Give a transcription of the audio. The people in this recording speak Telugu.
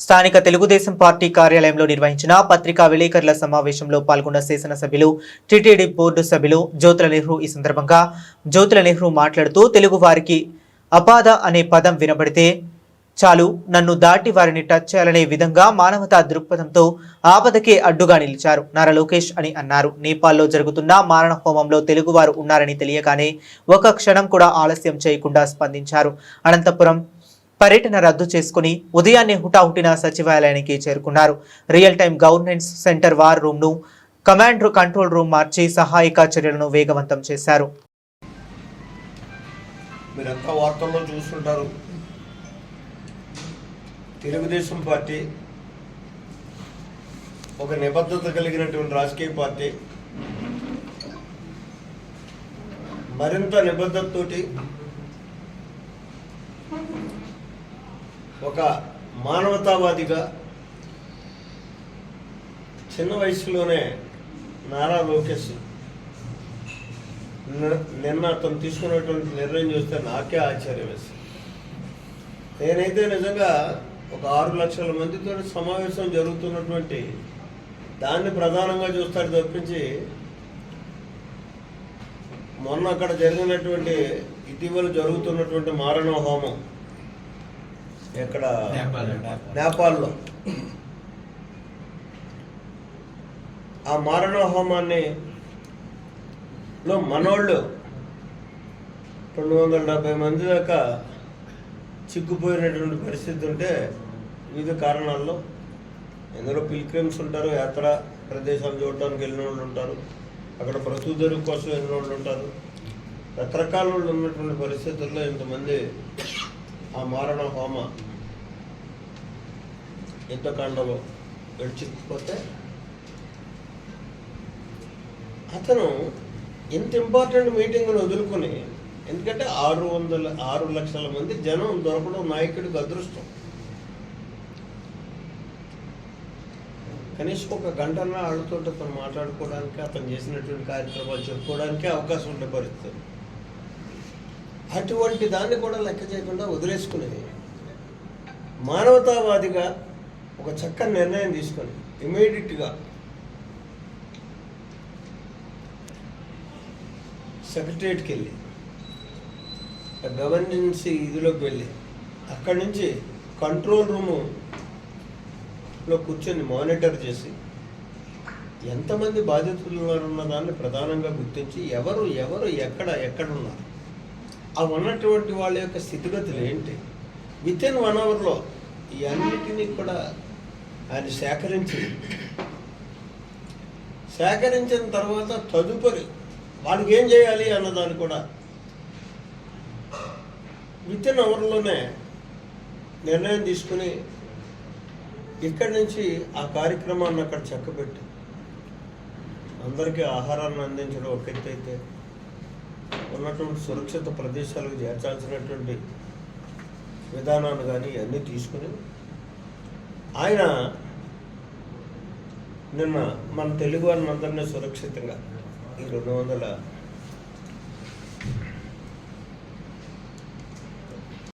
స్థానిక తెలుగుదేశం పార్టీ కార్యాలయంలో నిర్వహించిన పత్రికా విలేకరుల సమావేశంలో పాల్గొన్న శాసనసభ్యులు టిటిడి బోర్డు సభ్యులు జ్యోతుల నెహ్రూ ఈ సందర్భంగా జ్యోతుల నెహ్రూ మాట్లాడుతూ తెలుగు వారికి అపాద అనే పదం వినబడితే చాలు నన్ను దాటి వారిని టచ్ చేయాలనే విధంగా మానవతా దృక్పథంతో ఆపదకే అడ్డుగా నిలిచారు నారా లోకేష్ అని అన్నారు. నేపాల్లో జరుగుతున్న మారణ హోమంలో తెలుగువారు ఉన్నారని తెలియగానే ఒక క్షణం కూడా ఆలస్యం చేయకుండా స్పందించారు. అనంతపురం పర్యటన రద్దు చేసుకుని ఉదయాన్నే హుటాహుటిన సచివాలయానికి చేరుకున్నారు. Real time governance centre war రూమ్ను command control room మార్చి సహాయక చర్యలను వేగవంతం చేశారు. మీరంతా వార్తల్లో చూస్తుంటారు. తెలుగుదేశం పార్టీ ఒక నిబద్ధత కలిగినటువంటి రాజకీయ పార్టీ. మరింత నిబద్ధతతోటి ఒక మానవతావాదిగా చిన్న వయసులోనే నారా లోకేష్ నిన్న- అతను తీసుకున్నటువంటి నిర్ణయం చూస్తే నాకే ఆశ్చర్యం వేసింది. నేనైతే నిజంగా ఒక ఆరు లక్షల మందితో సమావేశం జరుగుతున్నటువంటి దాన్ని ప్రధానంగా చూస్తాడు తప్పించి మొన్న అక్కడ జరిగినటువంటి ఇటీవల జరుగుతున్నటువంటి మారణ హోమం ఎక్కడ? నేపాల్. నేపాల్లో. ఆ మారణ హోమాన్ని లో మనోళ్ళు రెండు వందల డెబ్బై మంది దాకా చిక్కుపోయినటువంటి పరిస్థితి ఉంటే వివిధ కారణాల్లో ఎందరో పిల్గ్రిమ్స్ ఉంటారు యాత్ర ప్రదేశాలు చూడడానికి వెళ్ళిన వాళ్ళు ఉంటారు అక్కడ ప్రసూదరు కోసం వెళ్ళిన వాళ్ళు ఉంటారు. రకరకాల వాళ్ళు ఉన్నటువంటి పరిస్థితుల్లో ఇంతమంది ఆ మారణ హోమ యుద్ధకాండలో గడిచిపోతే అతను ఇంత ఇంపార్టెంట్ మీటింగ్ను వదులుకుని ఎందుకంటే ఆరు వందల ఆరు లక్షల మంది జనం దొరకడం నాయకుడికి అదృష్టం. కనీసం ఒక గంటన్న వాళ్ళతో అతను మాట్లాడుకోవడానికి అతను చేసినటువంటి కార్యక్రమాలు చెప్పుకోవడానికి అవకాశం ఉండే పరిస్థితి. అటువంటి దాన్ని కూడా లెక్క చేయకుండా వదిలేసుకునేది మానవతావాదిగా ఒక చక్కని నిర్ణయం తీసుకొని ఇమీడియట్గా సెక్రటరియట్కి వెళ్ళి గవర్నెన్స్ ఇదిలోకి వెళ్ళి అక్కడి నుంచి కంట్రోల్ రూములో కూర్చొని మానిటర్ చేసి ఎంతమంది బాధితులు ఉన్నారన్న దాన్ని ప్రధానంగా గుర్తించి ఎవరు ఎవరు ఎక్కడ ఎక్కడ ఆ ఉన్నటువంటి వాళ్ళ యొక్క స్థితిగతులు ఏంటి? విత్ ఇన్ వన్ అవర్లో ఈ అన్నిటినీ కూడా ఆయన సేకరించి సేకరించిన తర్వాత తదుపరి వాళ్ళకి ఏం చేయాలి అన్నదాన్ని కూడా విత్ ఇన్ అవర్లోనే నిర్ణయం తీసుకుని ఇక్కడి నుంచి ఆ కార్యక్రమాన్ని అక్కడ చక్కబెట్టి అందరికీ ఆహారాన్ని అందించడం ఒక ఎత్తు అయితే ఉన్నటువంటి సురక్షిత ప్రదేశాలకు చేర్చాల్సినటువంటి విధానాన్ని కానీ ఇవన్నీ తీసుకుని ఆయన నిన్న మన తెలుగు వారిని అందరినీ సురక్షితంగా ఈ రెండు వందల